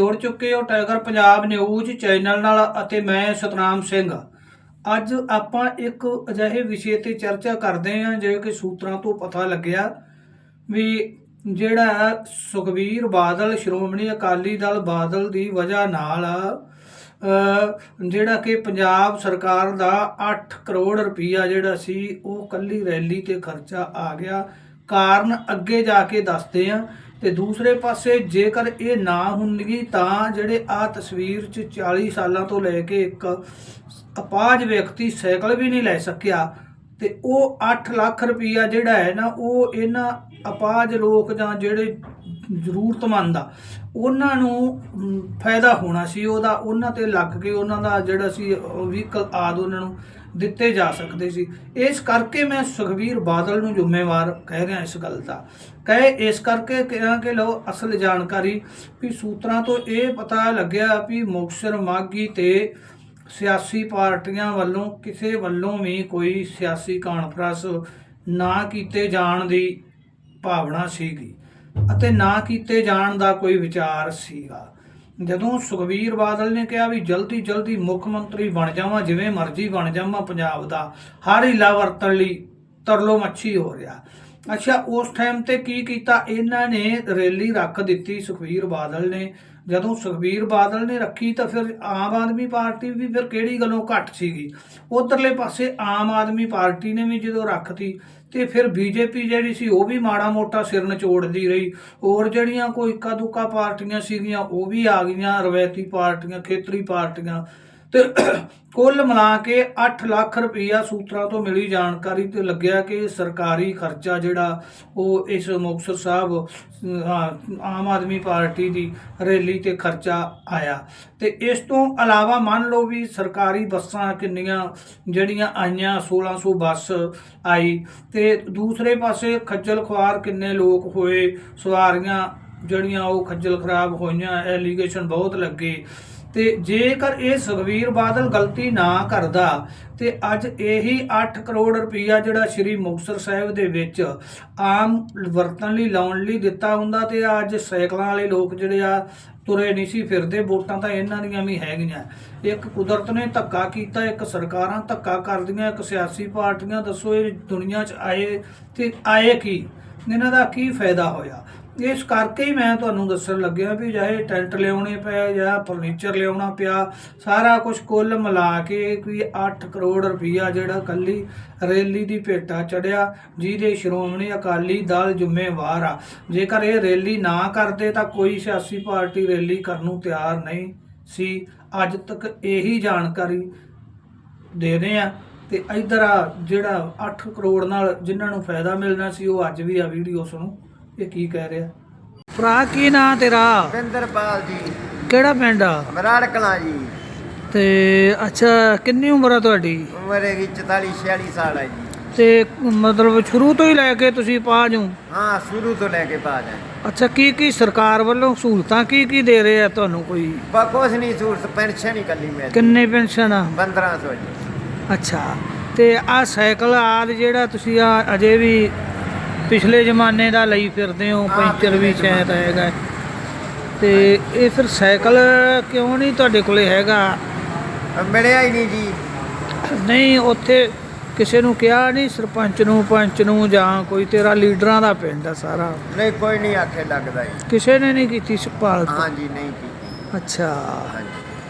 ਜੁੜ ਚੁੱਕੇ ਹੋ ਟਾਈਗਰ ਪੰਜਾਬ ਨਿਊਜ਼ ਚੈਨਲ ਨਾਲ ਅਤੇ ਮੈਂ ਸਤਨਾਮ ਸਿੰਘ। ਅੱਜ ਆਪਾਂ ਇੱਕ ਅਜਿਹੇ ਵਿਸ਼ੇ ਤੇ ਚਰਚਾ ਕਰਦੇ ਹਾਂ ਜੋ ਕਿ ਸੂਤਰਾਂ ਤੋਂ ਪਤਾ ਲੱਗਿਆ ਵੀ ਜਿਹੜਾ ਸੁਖਬੀਰ ਬਾਦਲ, ਸ਼੍ਰੋਮਣੀ ਅਕਾਲੀ ਦਲ ਬਾਦਲ ਦੀ ਵਜ੍ਹਾ ਨਾਲ ਜਿਹੜਾ ਕਿ ਪੰਜਾਬ ਸਰਕਾਰ ਦਾ 8 ਕਰੋੜ ਰੁਪਈਆ ਜਿਹੜਾ ਸੀ, ਉਹ ਕੱਲੀ ਰੈਲੀ ਤੇ ਖਰਚਾ ਆ ਗਿਆ। ਕਾਰਨ ਅੱਗੇ ਜਾ ਕੇ ਦੱਸਦੇ ਆ ਤੇ ਦੂਸਰੇ ਪਾਸੇ ਜੇਕਰ ਇਹ ਨਾ ਹੁੰਦੀ, ਤਾਂ ਜਿਹੜੇ ਆ ਤਸਵੀਰ 'ਚ 40 ਸਾਲਾਂ ਤੋਂ ਲੈ ਕੇ ਇੱਕ ਅਪਾਜ ਵਿਅਕਤੀ ਸਾਈਕਲ ਵੀ ਨਹੀਂ ਲੈ ਸਕਿਆ, ਤੇ ਉਹ 8 ਲੱਖ ਰੁਪਈਆ ਜਿਹੜਾ ਹੈ ਨਾ, ਉਹ ਇਹਨਾਂ ਅਪਾਜ ਲੋਕ ਜਾਂ ਜਿਹੜੇ ਜ਼ਰੂਰਤਮੰਦ ਆ, ਉਹਨਾਂ ਨੂੰ ਫਾਇਦਾ ਹੋਣਾ ਸੀ। ਉਹਦਾ, ਉਹਨਾਂ ਤੇ ਲੱਗ ਕੇ ਉਹਨਾਂ ਦਾ ਜਿਹੜਾ ਸੀ ਵਹੀਕਲ ਆਦ ਉਹਨਾਂ ਨੂੰ ਦਿੱਤੇ ਜਾ ਸਕਦੇ ਸੀ। ਇਸ ਕਰਕੇ ਮੈਂ ਸੁਖਬੀਰ ਬਾਦਲ ਨੂੰ ਜ਼ਿੰਮੇਵਾਰ ਕਹਿ ਰਿਹਾ ਇਸ ਗੱਲ ਦਾ। ਕਹੇ ਇਸ ਕਰਕੇ ਕਿਹਾ ਕਿ ਲਓ, ਅਸਲ ਜਾਣਕਾਰੀ ਵੀ ਸੂਤਰਾਂ ਤੋਂ ਇਹ ਪਤਾ ਲੱਗਿਆ ਵੀ ਮੁਕਤਸਰ ਮਾਗੀ ਤੇ ਸਿਆਸੀ ਪਾਰਟੀਆਂ ਵੱਲੋਂ ਕਿਸੇ ਵੱਲੋਂ ਵੀ ਕੋਈ ਸਿਆਸੀ ਕਾਨਫਰੰਸ ਨਾ ਕੀਤੇ ਜਾਣ ਦੀ ਭਾਵਨਾ ਸੀਗੀ ਅਤੇ ਨਾ ਕੀਤੇ ਜਾਣ ਦਾ ਕੋਈ ਵਿਚਾਰ ਸੀਗਾ। ਜਦੋਂ ਸੁਖਬੀਰ ਬਾਦਲ ਨੇ ਕਿਹਾ ਵੀ ਜਲਦੀ ਜਲਦੀ ਮੁੱਖ ਮੰਤਰੀ ਬਣ ਜਾਵਾਂ, ਜਿਵੇਂ ਮਰਜ਼ੀ ਬਣ ਜਾਵਾਂ ਪੰਜਾਬ ਦਾ, ਹਰ ਹਿੱਲਾ ਵਰਤਣ ਲਈ ਤਰਲੋ ਮੱਛੀ ਹੋ ਰਿਹਾ। ਅੱਛਾ, ਉਸ ਟਾਈਮ ਤੇ ਕੀ ਕੀਤਾ? ਇਹਨਾਂ ਨੇ ਰੈਲੀ ਰੱਖ ਦਿੱਤੀ ਸੁਖਬੀਰ ਬਾਦਲ ਨੇ। ਜਦੋਂ ਸੁਖਬੀਰ ਬਾਦਲ ਨੇ ਰੱਖੀ ਤਾਂ ਫਿਰ ਆਮ ਆਦਮੀ ਪਾਰਟੀ ਵੀ ਫਿਰ ਕਿਹੜੀ ਗੱਲੋਂ ਘੱਟ ਸੀਗੀ? ਉਧਰਲੇ ਪਾਸੇ ਆਮ ਆਦਮੀ ਪਾਰਟੀ ਨੇ ਵੀ ਜਦੋਂ ਰੱਖਤੀ, ਤੇ ਫਿਰ ਬੀਜੇਪੀ ਜਿਹੜੀ ਸੀ ਉਹ ਵੀ ਮਾੜਾ ਮੋਟਾ ਸਿਰ ਨਚੋੜਦੀ ਰਹੀ। ਹੋਰ ਜਿਹੜੀਆਂ ਕੋਈ ਇੱਕਾ ਦੁੱਕਾ ਪਾਰਟੀਆਂ ਸੀਗੀਆਂ, ਉਹ ਵੀ ਆ ਗਈਆਂ, ਰਵਾਇਤੀ ਪਾਰਟੀਆਂ, ਖੇਤਰੀ ਪਾਰਟੀਆਂ। ਤੇ ਕੁੱਲ ਮਿਲਾ ਕੇ 8 ਲੱਖ ਰੁਪਈਆ ਸੂਤਰਾਂ ਤੋਂ ਮਿਲੀ ਜਾਣਕਾਰੀ ਤੇ ਲੱਗਿਆ ਕਿ ਸਰਕਾਰੀ ਖਰਚਾ ਜਿਹੜਾ ਉਹ ਇਸ ਮੁਕਤਸਰ ਸਾਹਿਬ ਆਮ ਆਦਮੀ ਪਾਰਟੀ ਦੀ ਰੈਲੀ ਤੇ ਖਰਚਾ ਆਇਆ। ਤੇ ਇਸ ਤੋਂ ਇਲਾਵਾ ਮੰਨ ਲਓ ਵੀ ਸਰਕਾਰੀ ਬੱਸਾਂ ਕਿੰਨੀਆਂ ਜਿਹੜੀਆਂ ਆਈਆਂ 1600 ਬੱਸ ਆਈ, ਤੇ ਦੂਸਰੇ ਪਾਸੇ ਖੱਜਲ ਖੁਆਰ ਕਿੰਨੇ ਲੋਕ ਹੋਏ, ਸਵਾਰੀਆਂ ਜਿਹੜੀਆਂ ਉਹ ਖੱਜਲ ਖਰਾਬ ਹੋਈਆਂ ਐਲੀਗੇਸ਼ਨ ਬਹੁਤ ਲੱਗੇ। ਤੇ ਜੇਕਰ ਇਹ ਸੁਖਵੀਰ ਬਾਦਲ ਗਲਤੀ ਨਾ ਕਰਦਾ ਤੇ ਅੱਜ ਇਹੀ 8 ਕਰੋੜ ਰੁਪਈਆ ਜਿਹੜਾ ਸ੍ਰੀ ਮੁਕਤਸਰ ਸਾਹਿਬ ਦੇ ਵਿੱਚ ਆਮ ਵਰਤਣ ਲਈ, ਲਾਉਣ ਲਈ ਦਿੱਤਾ ਹੁੰਦਾ ਤੇ ਅੱਜ ਸਾਈਕਲਾਂ ਵਾਲੇ ਲੋਕ ਜਿਹੜੇ ਆ ਤੁਰੇ ਨਹੀਂ ਸੀ ਫਿਰਦੇ, ਵੋਟਾਂ ਤਾਂ ਇਹਨਾਂ ਦੀਆਂ ਵੀ ਹੈਗੀਆਂ। ਇੱਕ ਕੁਦਰਤ ਨੇ ਧੱਕਾ ਕੀਤਾ, ਇੱਕ ਸਰਕਾਰਾਂ ਧੱਕਾ ਕਰਦੀਆਂ, ਇੱਕ ਸਿਆਸੀ ਪਾਰਟੀਆਂ, ਦੱਸੋ ਇਹ ਦੁਨੀਆ 'ਚ ਆਏ ਤੇ ਆਏ ਕੀ? ਇਹਨਾਂ ਦਾ ਕੀ ਫਾਇਦਾ ਹੋਇਆ? ਇਸ ਕਰਕੇ ਮੈਂ ਤੁਹਾਨੂੰ ਦੱਸਣ ਲੱਗਿਆ ਵੀ ਚਾਹੇ ਟੈਂਟ ਲਿਆਉਣੇ ਪਏ, ਜਾਂ ਫਰਨੀਚਰ ਲਿਆਉਣਾ ਪਿਆ, ਸਾਰਾ ਕੁਝ ਕੁੱਲ ਮਿਲਾ ਕੇ ਕੋਈ 8 ਕਰੋੜ ਰੁਪਈਆ ਜਿਹੜਾ ਕੱਲੀ ਰੈਲੀ ਦੀ ਭੇਟਾ ਚੜਿਆ, ਜਿਹਦੇ ਸ਼੍ਰੋਮਣੀ ਅਕਾਲੀ ਦਲ ਜ਼ਿੰਮੇਵਾਰ ਆ। ਜੇਕਰ ਇਹ ਰੈਲੀ ਨਾ ਕਰਦੇ ਤਾਂ ਕੋਈ ਸਿਆਸੀ ਪਾਰਟੀ ਰੈਲੀ ਕਰਨ ਨੂੰ ਤਿਆਰ ਨਹੀਂ ਸੀ। ਅੱਜ ਤੱਕ ਇਹੀ ਜਾਣਕਾਰੀ ਦੇ ਰਹੇ ਆ ਤੇ ਇਧਰ ਆ ਜਿਹੜਾ 8 ਕਰੋੜ ਨਾਲ ਜਿਨ੍ਹਾਂ ਨੂੰ ਫਾਇਦਾ ਮਿਲਣਾ ਸੀ, ਉਹ ਅੱਜ ਵੀ ਆ ਵੀਡੀਓ ਸੁਣੋ। ਇਹ ਕੀ ਕਹਿ ਰਿਹਾ? ਭਰਾ ਕੀ ਨਾਂ ਤੇਰਾ? ਵਿੰਦਰਪਾਲ ਜੀ। ਕਿਹੜਾ ਪਿੰਡ ਆ? ਮਰਾੜ ਕਲਾਂ ਜੀ। ਤੇ ਅੱਛਾ ਕਿੰਨੀ ਉਮਰ ਆ ਤੁਹਾਡੀ? ਉਮਰ ਹੈਗੀ 44 46 ਸਾਲ ਹੈ ਜੀ। ਤੇ ਮਤਲਬ ਸ਼ੁਰੂ ਤੋਂ ਹੀ ਲੈ ਕੇ ਤੁਸੀਂ ਪਾਜ ਹੋ? ਹਾਂ ਸ਼ੁਰੂ ਤੋਂ ਲੈ ਕੇ ਬਾਅਦ ਹੈ ਅੱਛਾ ਕੀ ਕੀ ਸਰਕਾਰ ਵੱਲੋਂ ਸਹੂਲਤਾਂ ਕੀ ਕੀ ਦੇ ਰਹੇ ਆ ਤੁਹਾਨੂੰ ਕੋਈ? ਬਾ ਕੁਛ ਨਹੀਂ ਸਹੂਲਤ ਪੈਨਸ਼ਨ ਹੀ ਕੱਲੀ ਮਿਲਦੀ ਕਿੰਨੇ ਪੈਨਸ਼ਨ ਆ? 1500 ਜੀ। ਅੱਛਾ ਤੇ ਆ ਸਾਈਕਲ ਆਦ ਜਿਹੜਾ ਤੁਸੀਂ ਆ ਅਜੇ ਵੀ ਪਿਛਲੇ ਜ਼ਮਾਨੇ ਦਾ ਲਈ ਫਿਰਦੇ ਹੋ ਪੈਂਚਰ ਵੀ ਸ਼ਾਇਦ ਹੈਗਾ। ਤੇ ਇਹ ਫਿਰ ਸਾਈਕਲ ਕਿਉਂ ਨਹੀਂ ਤੁਹਾਡੇ ਕੋਲੇ ਹੈਗਾ? ਮਿਲਿਆ ਹੀ ਨਹੀਂ ਜੀ। ਨਹੀਂ ਉੱਥੇ ਕਿਸੇ ਨੂੰ ਕਿਹਾ ਨਹੀਂ ਸਰਪੰਚ ਨੂੰ ਪੰਚ ਨੂੰ ਜਾਂ ਕੋਈ ਤੇਰਾ ਲੀਡਰਾਂ ਦਾ ਪਿੰਡ ਆ ਸਾਰਾ? ਨਹੀਂ ਕੋਈ ਨਹੀਂ ਆਖੇ ਲੱਗਦਾ ਜੀ। ਕਿਸੇ ਨੇ ਨਹੀਂ ਕੀਤੀ ਸਪਾਲ ਹਾਂ ਜੀ ਨਹੀਂ ਕੀਤੀ। ਅੱਛਾ।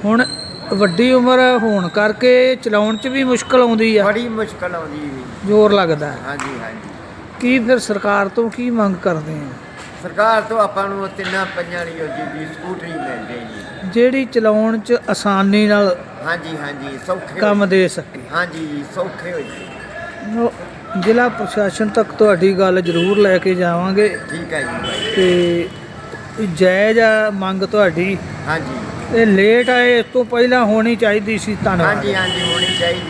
ਹੁਣ ਵੱਡੀ ਉਮਰ ਹੋਣ ਕਰਕੇ ਚਲਾਉਣ 'ਚ ਵੀ ਮੁਸ਼ਕਲ ਆਉਂਦੀ ਆ। ਬੜੀ ਮੁਸ਼ਕਲ ਆਉਂਦੀ ਜੀ। ਜ਼ੋਰ ਲੱਗਦਾ। ਹੈ। ਹਾਂ ਜੀ ਹਾਂ ਜੀ ਕੀ ਫਿਰ ਸਰਕਾਰ ਤੋਂ ਕੀ ਮੰਗ ਕਰਦੇ ਆ? ਸਰਕਾਰ ਤੋਂ ਆਪਾਂ ਨੂੰ ਤਿੰਨਾਂ ਪੰਜਾਂ ਵਾਲੀ ਉਹ ਜੀ ਸਕੂਟਰੀ ਮਿਲ ਜਾਏ ਜੀ। ਜਿਹੜੀ ਚਲਾਉਣ 'ਚ ਆਸਾਨੀ ਨਾਲ ਹਾਂ ਜੀ ਹਾਂ ਜੀ ਸੌਖੇ ਕੰਮ ਦੇ ਸਕੇ। ਹਾਂ ਜੀ ਸੌਖੇ ਹੋ ਜੀ ਜ਼ਿਲ੍ਹਾ ਪ੍ਰਸ਼ਾਸਨ ਤੱਕ ਤੁਹਾਡੀ ਗੱਲ ਜ਼ਰੂਰ ਲੈ ਕੇ ਜਾਵਾਂਗੇ। ਠੀਕ ਹੈ ਜੀ ਭਾਈ ਤੇ ਜਾਇਜ਼ ਆ ਮੰਗ ਤੁਹਾਡੀ। ਹਾਂ ਜੀ ਇਹ ਲੇਟ ਆਏ ਇਸ ਤੋਂ ਪਹਿਲਾਂ ਹੋਣੀ ਚਾਹੀਦੀ ਸੀ ਧੰਨਵਾਦ। ਹਾਂਜੀ ਹਾਂਜੀ ਹੋਣੀ ਚਾਹੀਦੀ